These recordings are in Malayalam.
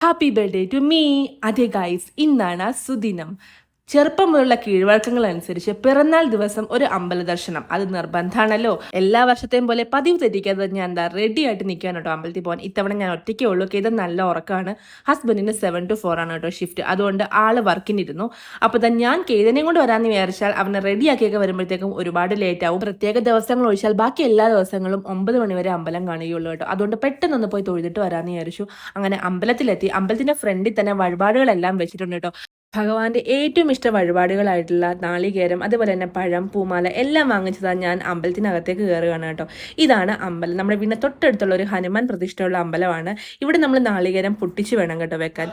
ഹാപ്പി ബർത്ത്ഡേ ടു മീ അതെ ഗൈസ് ഇന്നാണ് സുദിനം. ചെറുപ്പം മുതലുള്ള കീഴ്വഴക്കങ്ങൾ അനുസരിച്ച് പിറന്നാൾ ദിവസം ഒരു അമ്പല ദർശനം. അത് നിർബന്ധമാണല്ലോ. എല്ലാ വർഷത്തെയും പോലെ പതിവ് തെറ്റിക്കാതെ ഞാൻ എന്താ റെഡി ആയിട്ട് നിൽക്കാൻ കേട്ടോ അമ്പലത്തിൽ പോകാൻ. ഇത്തവണ ഞാൻ ഒറ്റയ്ക്കേ ഉള്ളൂ. ഇത് നല്ല ഉറക്കമാണ്. ഹസ്ബൻഡിന് സെവൻ ടു ഫോർ ആണ് കേട്ടോ ഷിഫ്റ്റ് അതുകൊണ്ട് ആൾ വർക്കിനിരുന്നു. അപ്പോൾ തന്നെ ഞാൻ കേതനെയും കൊണ്ട് വരാമെന്ന് വിചാരിച്ചാൽ അവനെ റെഡിയാക്കിയൊക്കെ വരുമ്പോഴത്തേക്കും ഒരുപാട് ലേറ്റ് ആവും. പ്രത്യേക ദിവസങ്ങൾ ഒഴിച്ചാൽ ബാക്കി എല്ലാ ദിവസങ്ങളും ഒമ്പത് മണിവരെ അമ്പലം കാണുകയുള്ളൂ കേട്ടോ. അതുകൊണ്ട് പെട്ടെന്നൊന്ന് പോയി തൊഴുതിട്ട് വരാമെന്ന് വിചാരിച്ചു. അങ്ങനെ അമ്പലത്തിലെത്തി. അമ്പലത്തിന്റെ ഫ്രണ്ടിൽ തന്നെ വഴിപാടുകളെല്ലാം വെച്ചിട്ടുണ്ട് കേട്ടോ. ഭഗവാന്റെ ഏറ്റവും ഇഷ്ട വഴിപാടുകളായിട്ടുള്ള നാളികേരം അതുപോലെ തന്നെ പഴം പൂമാല എല്ലാം വാങ്ങിച്ചതാണ് ഞാൻ അമ്പലത്തിനകത്തേക്ക് കയറുകയാണ് കേട്ടോ. ഇതാണ് അമ്പലം. നമ്മുടെ വീടിന് തൊട്ടടുത്തുള്ള ഒരു ഹനുമാൻ പ്രതിഷ്ഠയുള്ള അമ്പലമാണ്. ഇവിടെ നമ്മൾ നാളികേരം പൊട്ടിച്ച് വേണം കേട്ടോ വെക്കാൻ.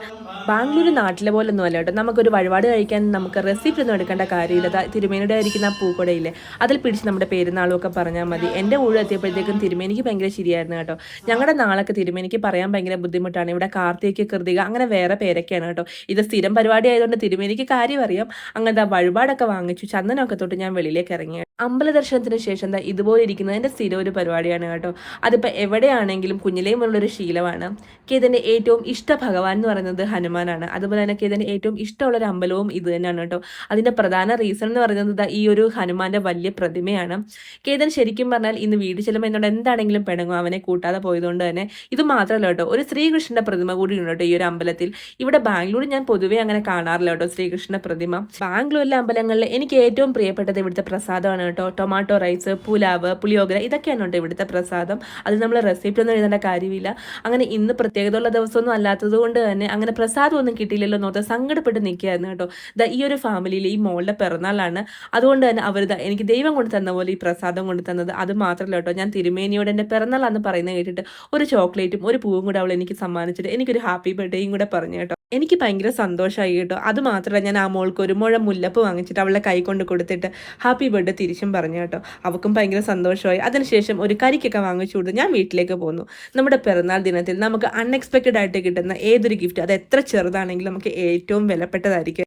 ബാംഗ്ലൂർ നാട്ടിലെ പോലെ ഒന്നും അല്ല കേട്ടോ. നമുക്കൊരു വഴിപാട് കഴിക്കാൻ നമുക്ക് റെസിപ്റ്റ് ഒന്നും എടുക്കേണ്ട കാര്യമില്ല. തിരുമേനിയുടെ ആയിരിക്കുന്ന പൂക്കടയില്ലേ? അതിൽ പിടിച്ച് നമ്മുടെ പെരുന്നാളുമൊക്കെ പറഞ്ഞാൽ മതി. എന്റെ ഊഴ് എത്തിയപ്പോഴത്തേക്കും തിരുമേനിക്ക് ഭയങ്കര ശരിയായിരുന്നു കേട്ടോ. ഞങ്ങളുടെ നാളൊക്കെ തിരുമേനിക്ക് പറയാൻ ഭയങ്കര ബുദ്ധിമുട്ടാണ്. ഇവിടെ കാർത്തിക കൃതിക അങ്ങനെ വേറെ പേരൊക്കെയാണ് കേട്ടോ. ഇത് സ്ഥിരം പരിപാടി തിരുമേനിക്ക് കാര്യം അറിയാം അങ്ങനത്തെ വഴിപാടൊക്കെ വാങ്ങിച്ചു ചന്ദനമൊക്കെ തൊട്ട് ഞാൻ വെളിയിലേക്ക് ഇറങ്ങി. അമ്പല ദർശനത്തിന് ശേഷം എന്താ ഇതുപോലെ ഇരിക്കുന്നതിന്റെ സ്ഥിരം ഒരു പരിപാടിയാണ് കേട്ടോ. അതിപ്പോൾ എവിടെയാണെങ്കിലും കുഞ്ഞിലെയും ഉള്ളൊരു ശീലമാണ്. കേതന്റെ ഏറ്റവും ഇഷ്ട ഭഗവാൻ എന്ന് പറയുന്നത് ഹനുമാനാണ്. അതുപോലെ തന്നെ കേതന്റെ ഏറ്റവും ഇഷ്ടമുള്ള ഒരു അമ്പലവും ഇത് തന്നെയാണ് കേട്ടോ. അതിന്റെ പ്രധാന റീസൺ എന്ന് പറയുന്നത് ഈ ഒരു ഹനുമാന്റെ വലിയ പ്രതിമയാണ്. കേതൻ ശരിക്കും പറഞ്ഞാൽ ഇന്ന് വീട് ചെല്ലുമ്പോൾ എന്നോട് എന്താണെങ്കിലും പിണങ്ങും അവനെ കൂട്ടാതെ പോയതുകൊണ്ട് തന്നെ ഇത് മാത്രമല്ല കേട്ടോ. ഒരു ശ്രീകൃഷ്ണന്റെ പ്രതിമ കൂടി ഉണ്ട് കേട്ടോ ഈ ഒരു അമ്പലത്തിൽ. ഇവിടെ ബാംഗ്ലൂർ ഞാൻ പൊതുവേ അങ്ങനെ കാണാറില്ല കേട്ടോ ശ്രീകൃഷ്ണ പ്രതിമ. ബാംഗ്ലൂരിലെ അമ്പലങ്ങളിൽ എനിക്ക് ഏറ്റവും പ്രിയപ്പെട്ടത് ഇവിടുത്തെ പ്രസാദമാണ് കേട്ടോ. ടൊമാറ്റോ റൈസ് പുലാവ് പുളിയോഗര ഇതൊക്കെയാണ് കേട്ടോ ഇവിടുത്തെ പ്രസാദം. അത് നമ്മൾ റെസിപ്റ്റ് ഒന്നും എഴുതേണ്ട കാര്യമില്ല. അങ്ങനെ ഇന്ന് പ്രത്യേകതയുള്ള ദിവസമൊന്നും അല്ലാത്തത് കൊണ്ട് തന്നെ അങ്ങനെ പ്രസാദം ഒന്നും കിട്ടിയില്ലല്ലോ എന്നോർത്ത് സങ്കടപ്പെട്ട് നിൽക്കുകയായിരുന്നു കേട്ടോ. ദാ ഈ ഒരു ഫാമിലിയിൽ ഈ മോളുടെ പിറന്നാളാണ്. അതുകൊണ്ട് തന്നെ അവർ എനിക്ക് ദൈവം കൊണ്ട് തന്ന പോലെ ഈ പ്രസാദം കൊണ്ട് തന്നത്. അത് മാത്രമല്ല കേട്ടോ ഞാൻ തിരുമേനിയോട് എന്റെ പിറന്നാളാന്ന് പറയുന്നത് കേട്ടിട്ട് ഒരു ചോക്ലേറ്റും ഒരു പൂവും കൂടെ അവൾ എനിക്ക് സമ്മാനിച്ചിട്ട് എനിക്കൊരു ഹാപ്പി ബർത്ത്ഡേയും കൂടെ പറഞ്ഞു കേട്ടോ. എനിക്ക് ഭയങ്കര സന്തോഷമായി കേട്ടോ. അത് മാത്രമല്ല ഞാൻ ആ മോൾക്ക് ഒരു മുഴ മുല്ലപ്പ് വാങ്ങിച്ചിട്ട് അവളെ കൈ കൊണ്ട് കൊടുത്തിട്ട് ഹാപ്പി ബർത്ത്ഡേ തിരിച്ചും പറഞ്ഞു കേട്ടോ. അവൾക്കും ഭയങ്കര സന്തോഷമായി. അതിനുശേഷം ഒരു കരിക്കൊക്കെ വാങ്ങിച്ചു കൊടുത്ത് ഞാൻ വീട്ടിലേക്ക് പോന്നു. നമ്മുടെ പിറന്നാൾ ദിനത്തിൽ നമുക്ക് അൺഎക്സ്പെക്റ്റഡ് ആയിട്ട് കിട്ടുന്ന ഏതൊരു ഗിഫ്റ്റ് അത് എത്ര ചെറുതാണെങ്കിലും നമുക്ക് ഏറ്റവും വിലപ്പെട്ടതായിരിക്കും.